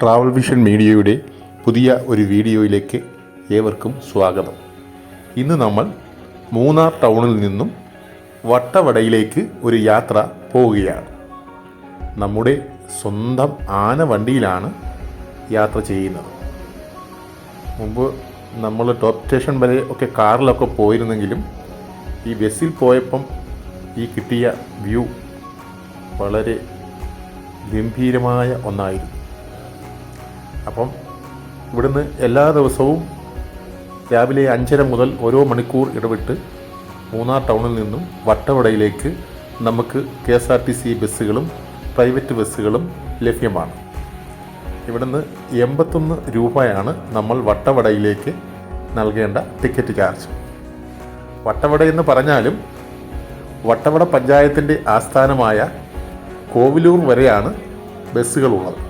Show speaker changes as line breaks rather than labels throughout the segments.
Travel vision മീഡിയയുടെ പുതിയ ഒരു വീഡിയോയിലേക്ക് ഏവർക്കും സ്വാഗതം. ഇന്ന് നമ്മൾ മൂന്നാർ ടൗണിൽ നിന്നും വട്ടവടയിലേക്ക് ഒരു യാത്ര പോവുകയാണ്. നമ്മുടെ സ്വന്തം ആന വണ്ടിയിലാണ് യാത്ര ചെയ്യുന്നത്. മുമ്പ് നമ്മൾ ടോപ്പ് സ്റ്റേഷൻ വരെ ഒക്കെ കാറിലൊക്കെ പോയിരുന്നെങ്കിലും ഈ ബസ്സിൽ പോയപ്പം ഈ കിട്ടിയ വ്യൂ വളരെ ഗംഭീരമായ ഒന്നായിരുന്നു. അപ്പം ഇവിടുന്ന് എല്ലാ ദിവസവും രാവിലെ അഞ്ചര മുതൽ ഓരോ മണിക്കൂർ ഇടവിട്ട് മൂന്നാർ ടൗണിൽ നിന്നും വട്ടവടയിലേക്ക് നമുക്ക് K S R T C ബസ്സുകളും പ്രൈവറ്റ് ബസ്സുകളും ലഭ്യമാണ്. ഇവിടുന്ന് എൺപത്തൊന്ന് രൂപയാണ് നമ്മൾ വട്ടവടയിലേക്ക് നൽകേണ്ട ടിക്കറ്റ് ചാർജ്. വട്ടവട എന്ന് പറഞ്ഞാലും വട്ടവട പഞ്ചായത്തിന്റെ ആസ്ഥാനമായ കോവിലൂർ വരെയാണ് ബസ്സുകളുള്ളത്.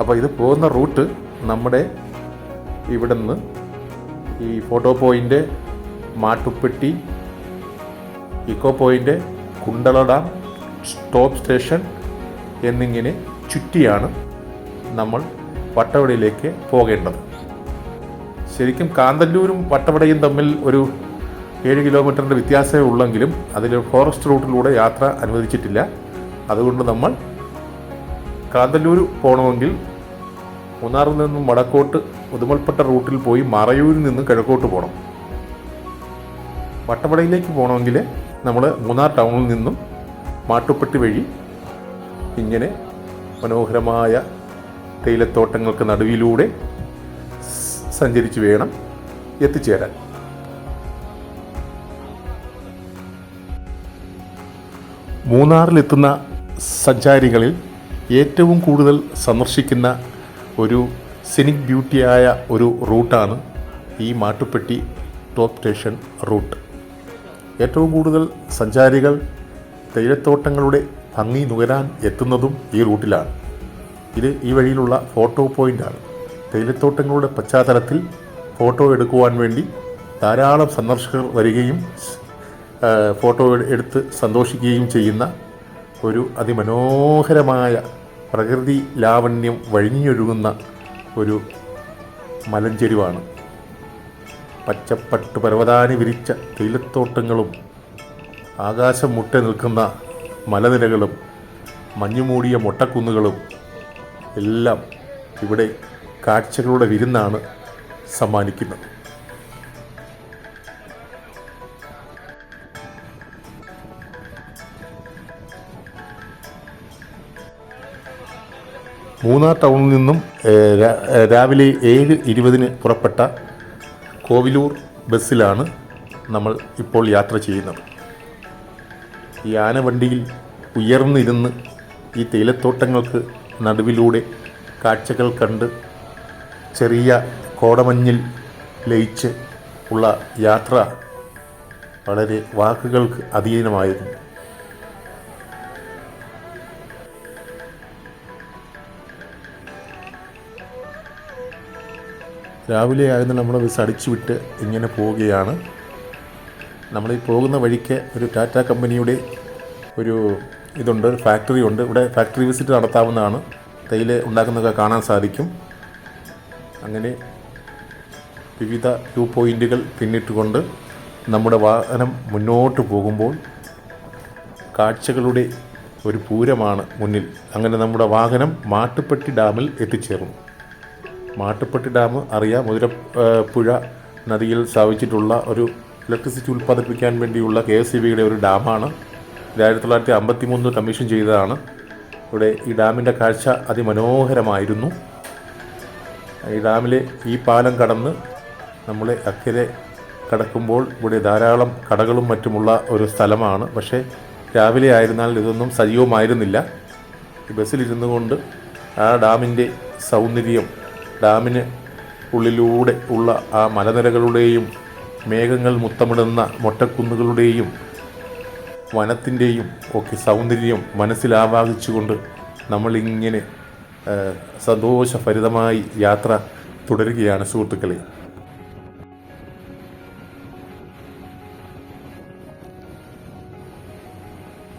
അപ്പോൾ ഇത് പോകുന്ന റൂട്ട് നമ്മുടെ ഇവിടെ നിന്ന് ഈ photo point Mattupetty echo point Kundala dam stop station എന്നിങ്ങനെ ചുറ്റിയാണ് നമ്മൾ വട്ടവടയിലേക്ക് പോകേണ്ടത്. ശരിക്കും കാന്തല്ലൂരും വട്ടവടയും തമ്മിൽ ഒരു ഏഴ് കിലോമീറ്ററിന്റെ വ്യത്യാസമേ ഉള്ളെങ്കിലും അതിൽ ഫോറസ്റ്റ് റൂട്ടിലൂടെ യാത്ര അനുവദിച്ചിട്ടില്ല. അതുകൊണ്ട് നമ്മൾ കാന്തല്ലൂർ പോകണമെങ്കിൽ മൂന്നാറിൽ നിന്നും വടക്കോട്ട് ഉദുമൽപ്പെട്ട റൂട്ടിൽ പോയി മറയൂരിൽ നിന്ന് കിഴക്കോട്ട് പോകണം വട്ടവടയിലേക്ക് പോകണമെങ്കിൽ നമ്മൾ മൂന്നാർ ടൗണിൽ നിന്നും മാട്ടുപ്പെട്ടി വഴി ഇങ്ങനെ മനോഹരമായ തേയിലത്തോട്ടങ്ങൾക്ക് നടുവിലൂടെ സഞ്ചരിച്ച് വേണം എത്തിച്ചേരാൻ. മൂന്നാറിലെത്തുന്ന സഞ്ചാരികളിൽ ഏറ്റവും കൂടുതൽ സന്ദർശിക്കുന്ന ഒരു സിനിക് ബ്യൂട്ടിയായ ഒരു റൂട്ടാണ് ഈ മാട്ടുപ്പെട്ടി ടോപ്പ് സ്റ്റേഷൻ റൂട്ട് ഏറ്റവും കൂടുതൽ സഞ്ചാരികൾ തേയിലത്തോട്ടങ്ങളുടെ ഭംഗി നുകരാൻ എത്തുന്നതും ഈ റൂട്ടിലാണ് ഇത് ഈ വഴിയിലുള്ള ഫോട്ടോ പോയിന്റാണ് തേയിലത്തോട്ടങ്ങളുടെ പശ്ചാത്തലത്തിൽ ഫോട്ടോ എടുക്കുവാൻ വേണ്ടി ധാരാളം സന്ദർശകർ വരികയും ഫോട്ടോ എടുത്ത് സന്തോഷിക്കുകയും ചെയ്യുന്ന ഒരു അതിമനോഹരമായ പ്രകൃതി ലാവണ്യം വഴിഞ്ഞൊഴുകുന്ന ഒരു മലഞ്ചെരുവാണ്. പച്ചപ്പട്ടു പർവതാനി വിരിച്ച തേയിലത്തോട്ടങ്ങളും ആകാശം മുട്ട നിൽക്കുന്ന മലനിരകളും മഞ്ഞുമൂടിയ മൊട്ടക്കുന്നുകളും എല്ലാം ഇവിടെ കാഴ്ചകളുടെ വിരുന്നാണ് സമ്മാനിക്കുന്നത്. മൂന്നാർ ടൗണിൽ നിന്നും രാവിലെ ഏഴ് ഇരുപതിന് പുറപ്പെട്ട കോവിലൂർ ബസ്സിലാണ് നമ്മൾ ഇപ്പോൾ യാത്ര ചെയ്യുന്നത്. ഈ ആനവണ്ടിയിൽ ഉയർന്നിരുന്ന് ഈ തേയിലത്തോട്ടങ്ങൾക്ക് നടുവിലൂടെ കാഴ്ചകൾ കണ്ട് ചെറിയ കോടമഞ്ഞിൽ ലയിച്ച് ഉള്ള യാത്ര വളരെ വാക്കുകൾക്ക് അധീനമായിരുന്നു. രാവിലെ ആയിരുന്നു നമ്മൾ ബസ് അടിച്ചു വിട്ട് ഇങ്ങനെ പോവുകയാണ്. നമ്മൾ ഈ പോകുന്ന വഴിക്ക് ഒരു ടാറ്റ കമ്പനിയുടെ ഒരു ഇതുണ്ട് ഒരു ഫാക്ടറി ഉണ്ട്. ഇവിടെ ഫാക്ടറി വിസിറ്റ് നടത്താവുന്നതാണ്. തേയില ഉണ്ടാക്കുന്നതൊക്കെ കാണാൻ സാധിക്കും. അങ്ങനെ വിവിധ വ്യൂ പോയിന്റുകൾ പിന്നിട്ടുകൊണ്ട് നമ്മുടെ വാഹനം മുന്നോട്ട് പോകുമ്പോൾ കാഴ്ചകളുടെ ഒരു പൂരമാണ് മുന്നിൽ. അങ്ങനെ നമ്മുടെ വാഹനം മാട്ടുപ്പെട്ടി ഡാമിൽ എത്തിച്ചേർന്നു. മാട്ടുപ്പെട്ടി ഡാം അറിയാം. മുതിര പുഴ നദിയിൽ സ്ഥാപിച്ചിട്ടുള്ള ഒരു ഇലക്ട്രിസിറ്റി ഉൽപ്പാദിപ്പിക്കാൻ വേണ്ടിയുള്ള കെ എസ് സി ബിയുടെ ഒരു ഡാമാണ്. ഇത് ആയിരത്തി തൊള്ളായിരത്തി അമ്പത്തി മൂന്ന് കമ്മീഷൻ ചെയ്തതാണ്. ഇവിടെ ഈ ഡാമിന്റെ കാഴ്ച അതിമനോഹരമായിരുന്നു. ഈ ഡാമിലെ ഈ പാലം കടന്ന് നമ്മളെ അക്കരെ കടക്കുമ്പോൾ ഇവിടെ ധാരാളം കടകളും മറ്റുമുള്ള ഒരു സ്ഥലമാണ്. പക്ഷേ രാവിലെ ആയിരുന്നാൽ ഇതൊന്നും സജീവമായിരുന്നില്ല. ബസ്സിലിരുന്നു കൊണ്ട് ആ ഡാമിന്റെ സൗന്ദര്യം ഡാമിന് ഉള്ളിലൂടെ ഉള്ള ആ മലനിരകളുടെയും മേഘങ്ങൾ മുത്തമിടുന്ന മൊട്ടക്കുന്നുകളുടെയും വനത്തിന്റെയും ഒക്കെ സൗന്ദര്യം മനസ്സിലാവാഹിച്ചുകൊണ്ട് നമ്മളിങ്ങനെ സന്തോഷഭരിതമായി യാത്ര തുടരുകയാണ് സുഹൃത്തുക്കളെ.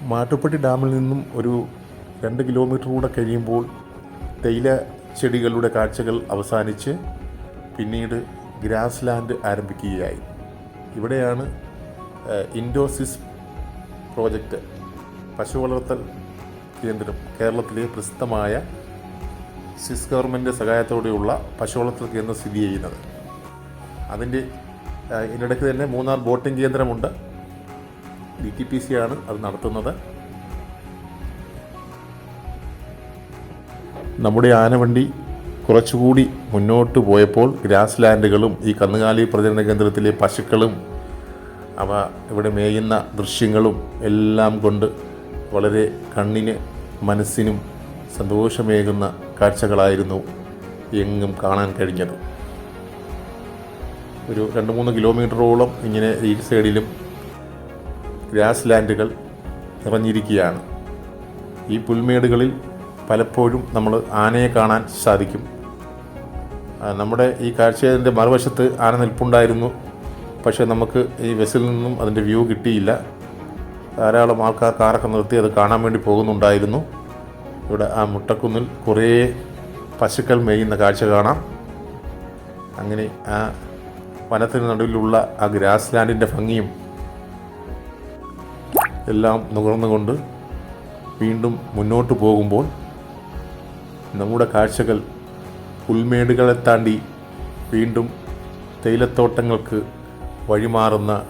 മാട്ടുപ്പെട്ടി ഡാമിൽ നിന്നും ഒരു രണ്ട് കിലോമീറ്റർ കൂടെ കഴിയുമ്പോൾ തേയില ചെടികളുടെ കാഴ്ചകൾ അവസാനിച്ച് പിന്നീട് ഗ്രാസ് ലാൻഡ് ആരംഭിക്കുകയായി. ഇവിടെയാണ് ഇൻഡോസിസ് പ്രോജക്റ്റ് പശു വളർത്തൽ കേന്ദ്രം കേരളത്തിലെ പ്രസിദ്ധമായ സിസ് ഗവൺമെന്റ് സഹായത്തോടെയുള്ള പശു വളർത്തൽ കേന്ദ്രം സ്ഥിതി ചെയ്യുന്നത്. അതിന്റെ ഇതിനിടയ്ക്ക് തന്നെ മൂന്നാർ ബോട്ടിംഗ് കേന്ദ്രമുണ്ട്. ഡി ടി പി സി ആണ് അത് നടത്തുന്നത്. നമ്മുടെ ആനവണ്ടി കുറച്ചുകൂടി മുന്നോട്ട് പോയപ്പോൾ ഗ്രാസ് ലാൻഡുകളും ഈ കന്നുകാലി പ്രചരണ കേന്ദ്രത്തിലെ പശുക്കളും അവ ഇവിടെ മേയുന്ന ദൃശ്യങ്ങളും എല്ലാം കൊണ്ട് വളരെ കണ്ണിന് മനസ്സിനും സന്തോഷമേകുന്ന കാഴ്ചകളായിരുന്നു എങ്ങും കാണാൻ കഴിഞ്ഞത്. ഒരു രണ്ട് മൂന്ന് കിലോമീറ്ററോളം ഇങ്ങനെ ഈ സൈഡിലും ഗ്രാസ് ലാൻഡുകൾ നിറഞ്ഞിരിക്കുകയാണ്. ഈ പുൽമേടുകളിൽ പലപ്പോഴും നമ്മൾ ആനയെ കാണാൻ സാധിക്കും. നമ്മുടെ ഈ കാഴ്ചയുടെ മറുവശത്ത് ആന നിൽപ്പുണ്ടായിരുന്നു. പക്ഷേ നമുക്ക് ഈ ബസ്സിൽ നിന്നും അതിന്റെ വ്യൂ കിട്ടിയില്ല. ധാരാളം ആൾക്കാർ കാറൊക്കെ നിർത്തി അത് കാണാൻ വേണ്ടി പോകുന്നുണ്ടായിരുന്നു. ഇവിടെ ആ മുട്ടക്കുന്നിൽ കുറേ പശുക്കൾ മേയുന്ന കാഴ്ച കാണാം. അങ്ങനെ ആ വനത്തിന് നടുവിലുള്ള ആ ഗ്രാസ് ലാൻഡിന്റെ ഭംഗിയും എല്ലാം നുകർന്നുകൊണ്ട് വീണ്ടും മുന്നോട്ട് പോകുമ്പോൾ നമ്മുടെ കാഴ്ചകൾ പുൽമേടുകളെ താണ്ടി വീണ്ടും തേയിലത്തോട്ടങ്ങൾക്ക് വഴിമാറുന്ന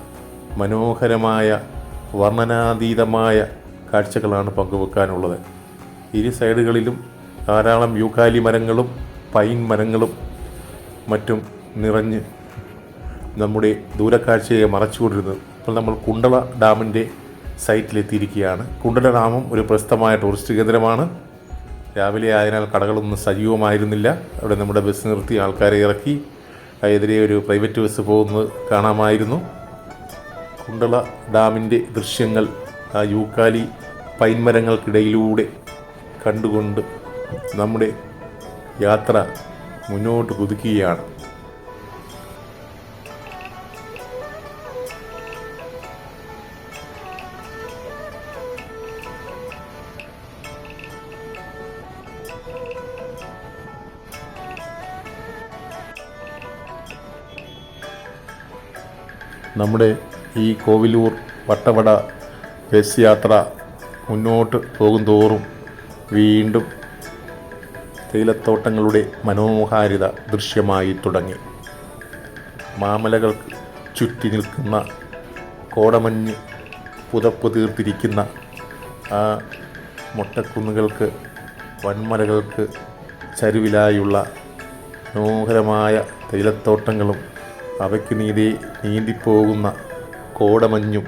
മനോഹരമായ വർണനാതീതമായ കാഴ്ചകളാണ് പങ്കുവെക്കാനുള്ളത്. ഇരു സൈഡുകളിലും ധാരാളം യൂക്കാലി മരങ്ങളും പൈൻ മരങ്ങളും മറ്റും നിറഞ്ഞ് നമ്മുടെ ദൂരക്കാഴ്ചയെ മറച്ചുകൊണ്ടിരുന്നത് ഇപ്പോൾ നമ്മൾ കുണ്ടള ഡാമിന്റെ സൈറ്റിലെത്തിയിരിക്കുകയാണ്. കുണ്ടള ഡാമും ഒരു പ്രശസ്തമായ ടൂറിസ്റ്റ് കേന്ദ്രമാണ്. രാവിലെ ആയതിനാൽ കടകളൊന്നും സജീവമായിരുന്നില്ല. അവിടെ നമ്മുടെ ബസ് നിർത്തി ആൾക്കാരെ ഇറക്കി. എതിരെ ഒരു പ്രൈവറ്റ് ബസ് പോകുന്നത് കാണാമായിരുന്നു. കുണ്ടള ഡാമിന്റെ ദൃശ്യങ്ങൾ ആ യൂക്കാലി പൈൻമരങ്ങൾക്കിടയിലൂടെ കണ്ടുകൊണ്ട് നമ്മുടെ യാത്ര മുന്നോട്ട് കുതിക്കുകയാണ്. നമ്മുടെ ഈ കോവിലൂർ വട്ടവട ബസ് യാത്ര മുന്നോട്ട് പോകും തോറും വീണ്ടും തേയിലത്തോട്ടങ്ങളുടെ മനോഹാരിത ദൃശ്യമായി തുടങ്ങി. മാമലകൾ ചുറ്റി നിൽക്കുന്ന കോടമഞ്ഞ് പുതപ്പ് തീർത്തിരിക്കുന്ന ആ മൊട്ടക്കുന്നുകൾക്ക് വൻമലകൾക്ക് ചരുവിലായുള്ള മനോഹരമായ തേയിലത്തോട്ടങ്ങളും അവയ്ക്ക് നീതി നീന്തിപ്പോകുന്ന കോടമഞ്ഞും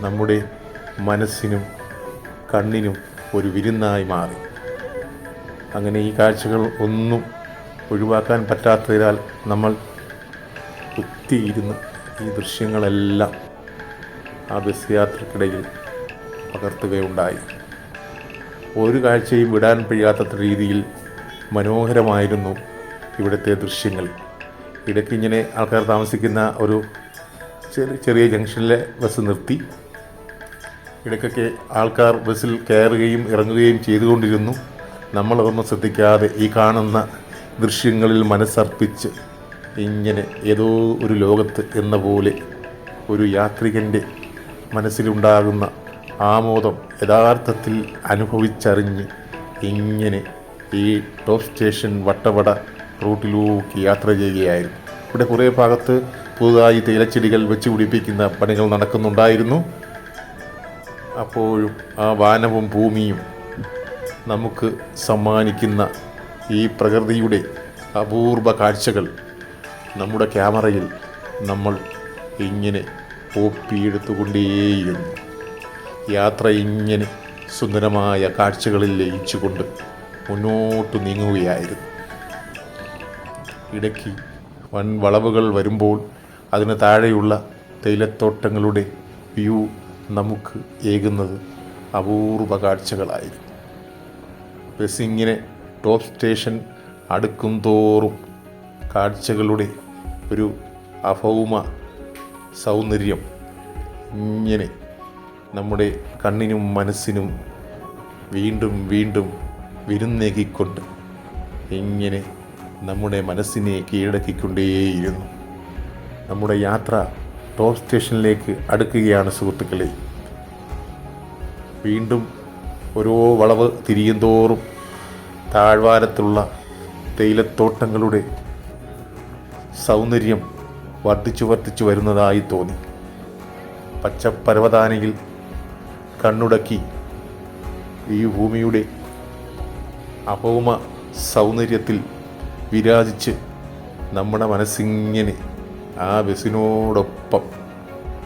നമ്മുടെ മനസ്സിനും കണ്ണിനും ഒരു വിരുന്നായി മാറി. അങ്ങനെ ഈ കാഴ്ചകൾ ഒന്നും ഒഴിവാക്കാൻ പറ്റാത്തതിനാൽ നമ്മൾ കുത്തിയിരുന്ന് ഈ ദൃശ്യങ്ങളെല്ലാം ആ ബസ് യാത്രക്കിടയിൽ പകർത്തുകയുണ്ടായി. ഒരു കാഴ്ചയും വിടാൻ കഴിയാത്ത രീതിയിൽ മനോഹരമായിരുന്നു ഇവിടുത്തെ ദൃശ്യങ്ങൾ. ഇടയ്ക്ക് ഇങ്ങനെ ആൾക്കാർ താമസിക്കുന്ന ഒരു ചെറിയ ചെറിയ ജംഗ്ഷനിലെ ബസ് നിർത്തി. ഇടയ്ക്കൊക്കെ ആൾക്കാർ ബസ്സിൽ കയറുകയും ഇറങ്ങുകയും ചെയ്തുകൊണ്ടിരുന്നു. നമ്മളതൊന്നും ശ്രദ്ധിക്കാതെ ഈ കാണുന്ന ദൃശ്യങ്ങളിൽ മനസ്സർപ്പിച്ച് ഇങ്ങനെ ഏതോ ഒരു ലോകത്ത് എന്ന പോലെ ഒരു യാത്രികന്റെ മനസ്സിലുണ്ടാകുന്ന ആമോദം യഥാർത്ഥത്തിൽ അനുഭവിച്ചറിഞ്ഞ് ഇങ്ങനെ ഈ ടോപ്പ് സ്റ്റേഷൻ വട്ടവട റൂട്ടിലൂക്കി യാത്ര ചെയ്യുകയായിരുന്നു. ഇവിടെ കുറേ ഭാഗത്ത് പുതുതായി തേയിലച്ചെടികൾ വെച്ച് പിടിപ്പിക്കുന്ന പണികൾ നടക്കുന്നുണ്ടായിരുന്നു. അപ്പോഴും ആ വാനവും ഭൂമിയും നമുക്ക് സമ്മാനിക്കുന്ന ഈ പ്രകൃതിയുടെ അപൂർവ കാഴ്ചകൾ നമ്മുടെ ക്യാമറയിൽ നമ്മൾ ഇങ്ങനെ ഒപ്പിയെടുത്തുകൊണ്ടേയിരുന്നു. യാത്ര ഇങ്ങനെ സുന്ദരമായ കാഴ്ചകളിൽ ലയിച്ചുകൊണ്ട് മുന്നോട്ട് നീങ്ങുകയായിരുന്നു. ഇടയ്ക്ക് വൻ വളവുകൾ വരുമ്പോൾ അതിന് താഴെയുള്ള തേയിലത്തോട്ടങ്ങളുടെ വ്യൂ നമുക്ക് ഏകുന്നത് അപൂർവ കാഴ്ചകളായിരുന്നു. ബസ്സിങ്ങിനെ ടോപ്പ് സ്റ്റേഷൻ അടുക്കും തോറും കാഴ്ചകളുടെ ഒരു അഭൗമ സൗന്ദര്യം ഇങ്ങനെ നമ്മുടെ കണ്ണിനും മനസ്സിനും വീണ്ടും വീണ്ടും വിരുന്നേകിക്കൊണ്ട് ഇങ്ങനെ നമ്മുടെ മനസ്സിനെ കീഴടക്കിക്കൊണ്ടേയിരുന്നു. നമ്മുടെ യാത്ര ടോപ്പ് സ്റ്റേഷനിലേക്ക് അടുക്കുകയാണ് സുഹൃത്തുക്കളെ. വീണ്ടും ഓരോ വളവ് തിരിയും തോറും താഴ്വാരത്തുള്ള തേയിലത്തോട്ടങ്ങളുടെ സൗന്ദര്യം വർദ്ധിച്ചു വർദ്ധിച്ചു വരുന്നതായി തോന്നി. പച്ചപ്പരവതാനയിൽ കണ്ണുടക്കി ഈ ഭൂമിയുടെ അപൗമ സൗന്ദര്യത്തിൽ വിരാജിച്ച് നമ്മുടെ മനസ്സിങ്ങനെ ആ ബസ്സിനോടൊപ്പം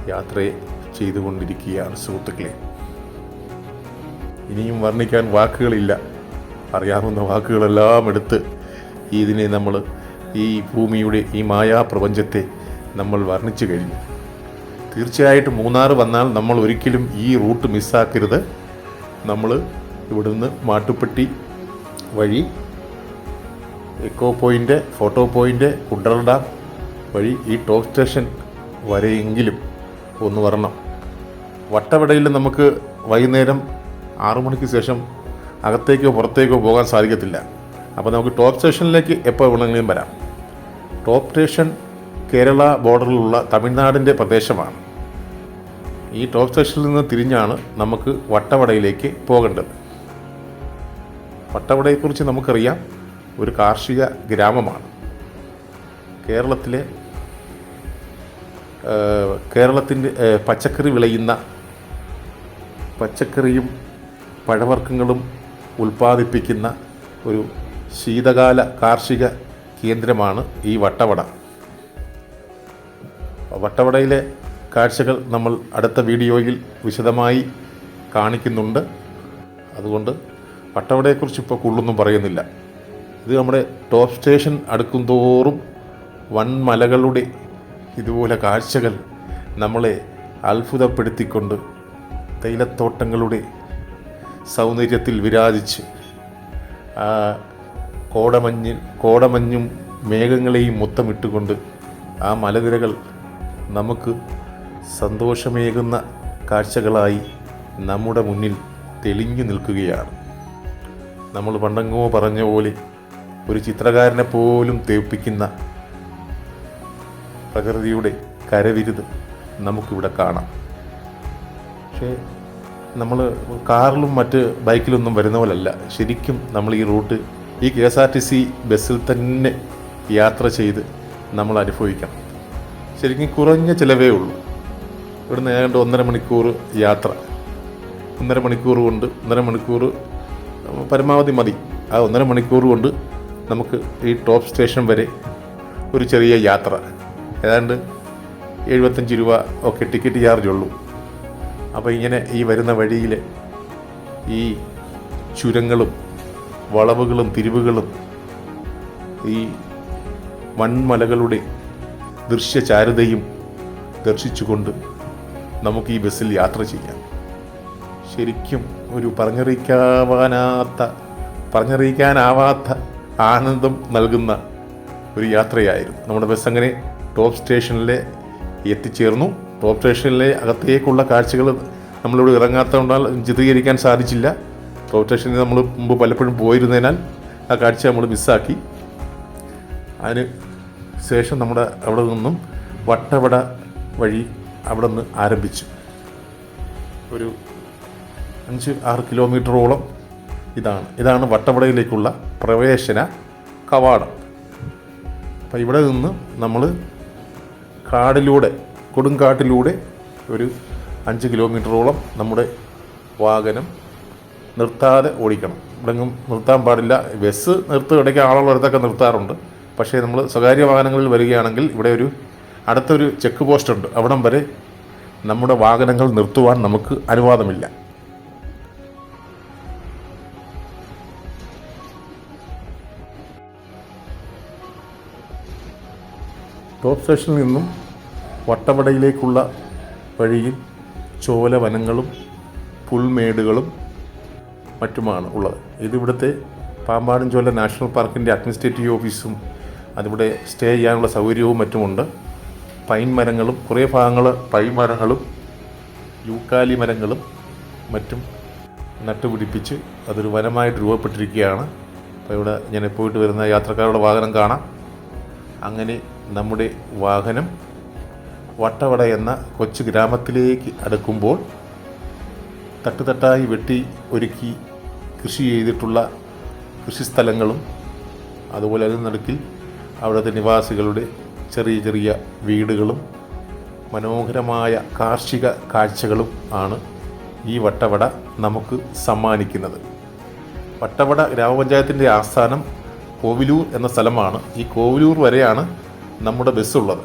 യാത്ര ചെയ്തുകൊണ്ടിരിക്കുകയാണ് സുഹൃത്തുക്കളെ. ഇനിയും വർണിക്കാൻ വാക്കുകളില്ല. അറിയാവുന്ന വാക്കുകളെല്ലാം എടുത്ത് ഇതിനെ നമ്മൾ ഈ ഭൂമിയുടെ ഈ മായാപ്രപഞ്ചത്തെ നമ്മൾ വർണിച്ചു കഴിഞ്ഞു. തീർച്ചയായിട്ടും മൂന്നാർ വന്നാൽ നമ്മൾ ഒരിക്കലും ഈ റൂട്ട് മിസ്സാക്കരുത്. നമ്മൾ ഇവിടുന്ന് മാട്ടുപ്പെട്ടി വഴി echo point photo point Kundara dam വഴി ഈ ടോപ്പ് സ്റ്റേഷൻ വരെയെങ്കിലും ഒന്ന് വരണം. വട്ടവടയിൽ നമുക്ക് വൈകുന്നേരം ആറു മണിക്ക് ശേഷം അകത്തേക്കോ പുറത്തേക്കോ പോകാൻ സാധിക്കത്തില്ല. അപ്പോൾ നമുക്ക് ടോപ്പ് സ്റ്റേഷനിലേക്ക് എപ്പോൾ വേണമെങ്കിലും വരാം. ടോപ്പ് സ്റ്റേഷൻ കേരള ബോർഡറിലുള്ള തമിഴ്നാടിന്റെ പ്രദേശമാണ്. ഈ ടോപ്പ് സ്റ്റേഷനിൽ നിന്ന് തിരിഞ്ഞാണ് നമുക്ക് വട്ടവടയിലേക്ക് പോകേണ്ടത്. വട്ടവടയെക്കുറിച്ച് നമുക്കറിയാം. ഒരു കാർഷിക ഗ്രാമമാണ്. കേരളത്തിലെ കേരളത്തിന്റെ പച്ചക്കറി വിളയുന്ന പച്ചക്കറിയും പഴവർഗങ്ങളും ഉൽപ്പാദിപ്പിക്കുന്ന ഒരു ശീതകാല കാർഷിക കേന്ദ്രമാണ് ഈ വട്ടവട. വട്ടവടയിലെ കാഴ്ചകൾ നമ്മൾ അടുത്ത വീഡിയോയിൽ വിശദമായി കാണിക്കുന്നുണ്ട്. അതുകൊണ്ട് വട്ടവടയെക്കുറിച്ച് ഇപ്പോൾ കൂടുതലൊന്നും പറയുന്നില്ല. ഇത് നമ്മുടെ ടോപ്പ് സ്റ്റേഷൻ അടുക്കും തോറും വൻമലകളുടെ ഇതുപോലെ കാഴ്ചകൾ നമ്മളെ അത്ഭുതപ്പെടുത്തിക്കൊണ്ട് തൈലത്തോട്ടങ്ങളുടെ സൗന്ദര്യത്തിൽ വിരാജിച്ച് കോടമഞ്ഞ് കോടമഞ്ഞും മേഘങ്ങളെയും മൊത്തമിട്ടുകൊണ്ട് ആ മലനിരകൾ നമുക്ക് സന്തോഷമേകുന്ന കാഴ്ചകളായി നമ്മുടെ മുന്നിൽ തെളിഞ്ഞു നിൽക്കുകയാണ്. നമ്മൾ പണ്ടങ്ങോ പറഞ്ഞ പോലെ ഒരു ചിത്രകാരനെ പോലും തേപ്പിക്കുന്ന പ്രകൃതിയുടെ കരവിരുത് നമുക്കിവിടെ കാണാം. പക്ഷേ നമ്മൾ കാറിലും മറ്റ് ബൈക്കിലൊന്നും വരുന്ന പോലല്ല. ശരിക്കും നമ്മൾ ഈ റൂട്ട് ഈ K S R T C ബസ്സിൽ തന്നെ യാത്ര ചെയ്ത് നമ്മൾ അനുഭവിക്കണം ശരിക്കും കുറഞ്ഞ ചിലവേ ഉള്ളൂ. ഇവിടുന്ന് ഏതാണ്ട് ഒന്നര മണിക്കൂർ യാത്ര. ഒന്നര മണിക്കൂർ കൊണ്ട് ഒന്നര മണിക്കൂർ പരമാവധി മതി. ആ ഒന്നര മണിക്കൂർ കൊണ്ട് നമുക്ക് ഈ ടോപ്പ് സ്റ്റേഷൻ വരെ ഒരു ചെറിയ യാത്ര. ഏതാണ്ട് എഴുപത്തഞ്ച് രൂപ ഒക്കെ ടിക്കറ്റ് ചാർജ് ഉള്ളൂ. അപ്പോൾ ഇങ്ങനെ ഈ വരുന്ന വഴിയിൽ ഈ ചുരങ്ങളും വളവുകളും തിരിവുകളും ഈ വൺമലകളുടെ ദൃശ്യചാരുതയും ദർശിച്ചുകൊണ്ട് നമുക്ക് ഈ ബസ്സിൽ യാത്ര ചെയ്യാം. ശരിക്കും ഒരു പറഞ്ഞറിയിക്കാവാനാത്ത പറഞ്ഞറിയിക്കാനാവാത്ത ആനന്ദം നൽകുന്ന ഒരു യാത്രയായിരുന്നു. നമ്മുടെ ബസ് അങ്ങനെ ടോപ്പ് സ്റ്റേഷനിലെ എത്തിച്ചേർന്നു. ടോപ്പ് സ്റ്റേഷനിലെ അകത്തേക്കുള്ള കാഴ്ചകൾ നമ്മളിവിടെ ഇറങ്ങാത്തതുകൊണ്ടാൽ ചിത്രീകരിക്കാൻ സാധിച്ചില്ല. ടോപ്പ് സ്റ്റേഷനിൽ നമ്മൾ മുമ്പ് പലപ്പോഴും പോയിരുന്നതിനാൽ ആ കാഴ്ച നമ്മൾ മിസ്സാക്കി. അതിന് ശേഷം നമ്മുടെ അവിടെ നിന്നും വട്ടവട വഴി അവിടെ നിന്ന് ആരംഭിച്ചു. ഒരു അഞ്ച് ആറ് കിലോമീറ്ററോളം ഇതാണ്. ഇതാണ് വട്ടവടയിലേക്കുള്ള പ്രവേശന കവാടം. അപ്പം ഇവിടെ നിന്ന് നമ്മൾ കാടിലൂടെ കൊടുങ്കാട്ടിലൂടെ ഒരു അഞ്ച് കിലോമീറ്ററോളം നമ്മുടെ വാഹനം നിർത്താതെ ഓടിക്കണം. ഇവിടെങ്ങും നിർത്താൻ പാടില്ല. ബസ് നിർത്തും ഇടയ്ക്ക് ആളുള്ളിടത്തൊക്കെ നിർത്താറുണ്ട്. പക്ഷേ നമ്മൾ സ്വകാര്യ വാഹനങ്ങളിൽ വരികയാണെങ്കിൽ ഇവിടെ ഒരു അടുത്തൊരു ചെക്ക് പോസ്റ്റ് ഉണ്ട്. അവിടം വരെ നമ്മുടെ വാഹനങ്ങൾ നിർത്തുവാൻ നമുക്ക് അനുവാദമില്ല. ടോപ്പ് സ്റ്റേഷനിൽ നിന്നും വട്ടവടയിലേക്കുള്ള വഴിയിൽ ചോലവനങ്ങളും പുൽമേടുകളും മറ്റുമാണ് ഉള്ളത്. ഇതിവിടുത്തെ പാമ്പാടും ചോല നാഷണൽ പാർക്കിന്റെ അഡ്മിനിസ്ട്രേറ്റീവ് ഓഫീസും അതിവിടെ സ്റ്റേ ചെയ്യാനുള്ള സൗകര്യവും മറ്റുമുണ്ട്. പൈൻ മരങ്ങളും കുറേ ഭാഗങ്ങൾ പൈൻ മരങ്ങളും യൂക്കാലി മരങ്ങളും മറ്റും നട്ടുപിടിപ്പിച്ച് അതൊരു വനമായിട്ട് രൂപപ്പെട്ടിരിക്കുകയാണ്. അപ്പോൾ ഇവിടെ ഞാൻ പോയിട്ട് വരുന്ന യാത്രക്കാരുടെ വാഹനം കാണാം. അങ്ങനെ നമ്മുടെ വാഹനം വട്ടവട എന്ന കൊച്ചു ഗ്രാമത്തിലേക്ക് അടുക്കുമ്പോൾ തട്ടുതട്ടായി വെട്ടി ഒരുക്കി കൃഷി ചെയ്തിട്ടുള്ള കൃഷിസ്ഥലങ്ങളും അതുപോലെ അതിന് നടുക്കിൽ അവിടുത്തെ നിവാസികളുടെ ചെറിയ ചെറിയ വീടുകളും മനോഹരമായ കാർഷിക കാഴ്ചകളും ആണ് ഈ വട്ടവട നമുക്ക് സമ്മാനിക്കുന്നത്. വട്ടവട ഗ്രാമപഞ്ചായത്തിന്റെ ആസ്ഥാനം കോവിലൂർ എന്ന സ്ഥലമാണ്. ഈ കോവിലൂർ വരെയാണ് നമ്മുടെ ബസ്സുള്ളത്.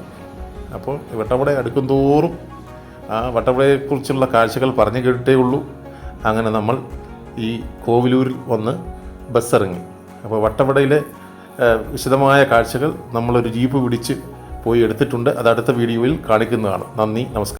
അപ്പോൾ വട്ടവട അടുക്കും തോറും ആ വട്ടവടയെക്കുറിച്ചുള്ള കാഴ്ചകൾ പറഞ്ഞു കേട്ടേ ഉള്ളൂ. അങ്ങനെ നമ്മൾ ഈ കോവിലൂരിൽ വന്ന് ബസ്സിറങ്ങി. അപ്പോൾ വട്ടവടയിലെ വിശദമായ കാഴ്ചകൾ നമ്മളൊരു ജീപ്പ് പിടിച്ച് പോയി എടുത്തിട്ടുണ്ട്. അത് അടുത്ത വീഡിയോയിൽ കാണിക്കുന്നതാണ്. നന്ദി നമസ്കാരം.